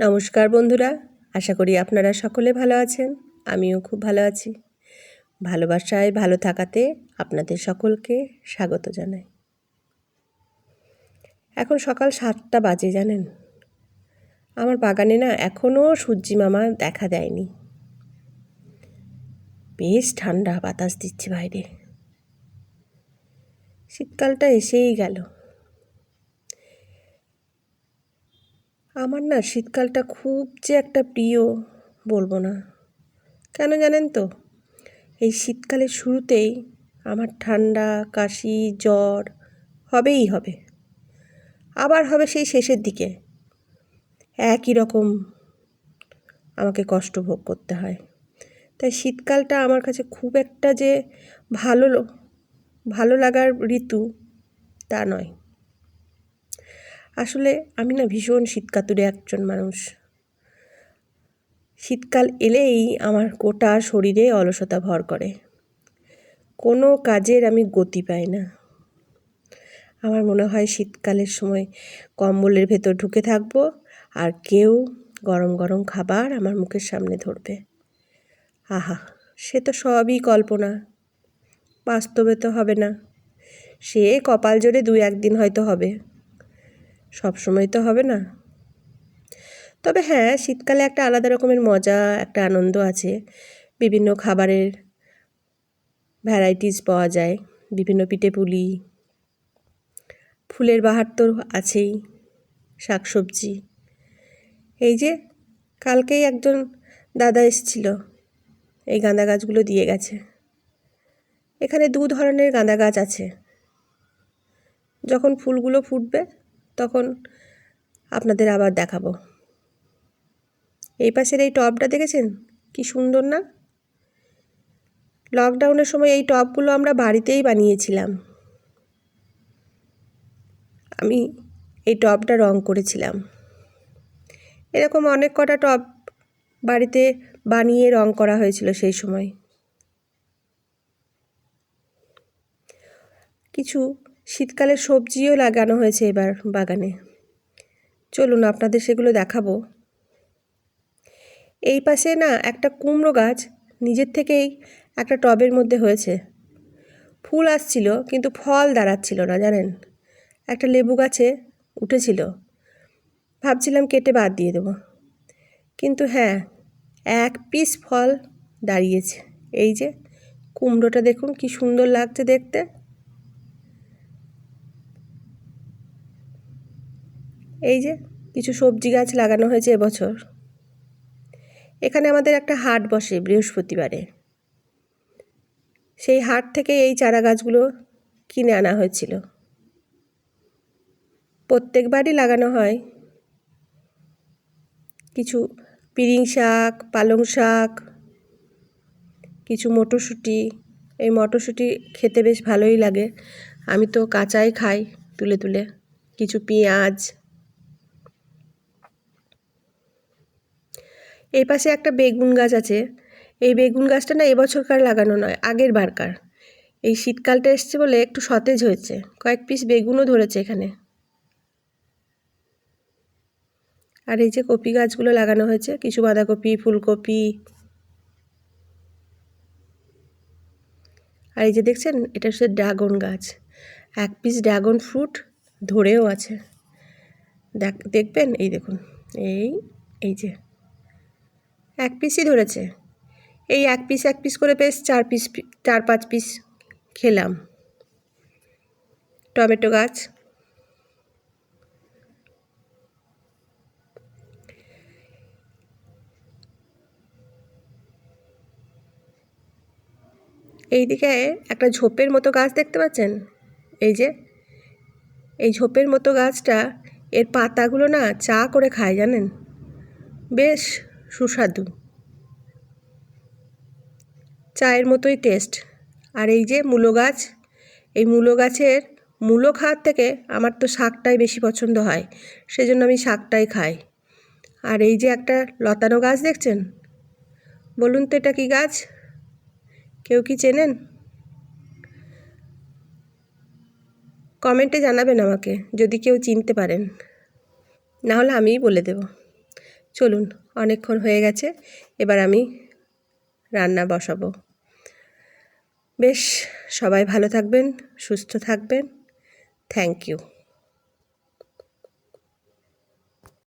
নমস্কার বন্ধুরা, আশা করি আপনারা সকলে ভালো আছেন, আমিও খুব ভালো আছি। ভালোবাসায় ভালো থাকাতে আপনাদের সকলকে স্বাগত জানাই। এখন সকাল সাতটা বাজে জানেন? আমার বাগানে না এখনও সূর্যি মামা দেখা দেয়নি। বেশ ঠান্ডা বাতাস দিচ্ছে বাইরে। শীতকালটা এসেই গেল। আমার না শীতকালটা খুব যে একটা প্রিয় বলব না। কেন জানেন তো? এই শীতকালের শুরুতেই আমার ঠান্ডা, কাশি, জ্বর হবেই হবে। আবার হবে সেই শেষের দিকে। একই রকম আমাকে কষ্ট ভোগ করতে হয়। তাই শীতকালটা আমার কাছে খুব একটা যে ভালো ভালো লাগার ঋতু তা নয়। আসলে আমি না ভীষণ শীতকাতুরে একজন মানুষ। শীতকাল এলেই আমার গোটা শরীরে অলসতা ভর করে। কোনো কাজের আমি গতি পাই না। আমার মনে হয় শীতকালের সময় কম্বলের ভেতর ঢুকে থাকব আর কেউ গরম গরম খাবার আমার মুখের সামনে ধরবে। আহা, সে তো সবই কল্পনা। বাস্তবে তো হবে না। সে কপাল জোরে দু একদিন হয়তো হবে। সব সময় তো হবে না। তবে হ্যাঁ শীতকালে একটা আলাদা রকমের মজা, একটা আনন্দ আছে। বিভিন্ন খাবারের ভ্যারাইটিস পাওয়া যায়। বিভিন্ন পিঠেপুলি ফুলের বাহার তো আছেই, শাকসবজি। এই যে কালকেই একজন দাদা এসেছিল, এই গাঁদা গাছগুলো দিয়ে গেছে। এখানে দু ধরনের গাঁদা গাছ আছে। যখন ফুলগুলো ফুটবে তখন আপনাদের আবার দেখাবো। এই পাশের এই টবটা দেখেছেন? কি সুন্দর না? লকডাউনের সময় এই টবগুলো আমরা বাড়িতেই বানিয়েছিলাম। আমি এই টবটা রং করেছিলাম। এরকম অনেক কটা টব বাড়িতে বানিয়ে রং করা হয়েছিল সেই সময়। কিছু শীতকালের সবজিও লাগানো হয়েছে এবার বাগানে। চলুন আপনাদের সেগুলো দেখাবো। এই পাশে না একটা কুমড়ো গাছ নিজের থেকেই একটা টবের মধ্যে হয়েছে। ফুল আসছিল, কিন্তু ফল দাঁড়াচ্ছিল না, জানেন? একটা লেবু গাছে উঠেছিল। ভাবছিলাম কেটে বাদ দিয়ে দেবো। কিন্তু হ্যাঁ এক পিস ফল দাঁড়িয়েছে। এই যে, কুমড়োটা দেখুন কি সুন্দর লাগছে দেখতে। এই যে কিছু সবজি গাছ লাগানো হয়েছে এবছর। এখানে আমাদের একটা হাট বসে বৃহস্পতিবারে। সেই হাট থেকে এই চারা গাছগুলো কিনে আনা হয়েছিল। প্রত্যেকবারই লাগানো হয়। কিছু পিরিং শাক, পালং শাক, কিছু মটরশুঁটি। এই মটরশুঁটি খেতে বেশ ভালোই লাগে। আমি তো কাঁচাই খাই তুলে তুলে। কিছু পেঁয়াজ এই পাশে একটা বেগুন গাছ আছে। এই বেগুন গাছটা না এবছরকার লাগানো নয় আগের বারকার এই শীতকালটা এসছে বলে একটু সতেজ হয়েছে, কয়েক পিস বেগুনও ধরেছে এখানে। আর এই যে কপি গাছগুলো লাগানো হয়েছে, কিছু বাঁধাকপি, ফুলকপি। আর এই যে দেখছেন, এটা হচ্ছে ড্রাগন গাছ। এক পিস ড্রাগন ফ্রুট ধরেও আছে। দেখ, দেখবেন? এই দেখুন, এই এই যে। এক পিসই ধরেছে। এই এক পিস এক পিস করে বেশ চার পিস চার, পাঁচ পিস খেলাম। টমেটো গাছ। এইদিকে একটা ঝোপের মতো গাছ দেখতে পাচ্ছেন? এই যে, এই ঝোপের মতো গাছটা এর পাতাগুলো না চা করে খায় জানেন? বেশ সুস্বাদু। চায়ের মতোই টেস্ট আর এই যে মূলো গাছ, এই মূলো গাছের মূলো খাওয়ার থেকে আমার তো শাকটাই বেশি পছন্দ হয়, সেজন্য আমি শাকটাই খাই। আর এই যে একটা লতানো গাছ দেখছেন? বলুন তো এটা কি গাছ? কেউ কি চেনেন? কমেন্টে জানাবেন আমাকে, যদি কেউ চিনতে পারেন। না হলে আমিই বলে দেব। চলুন, অনেকক্ষণ হয়ে গেছে, এবার আমি রান্না বসাবো। বেশ, সবাই ভালো থাকবেন, সুস্থ থাকবেন। Thank you.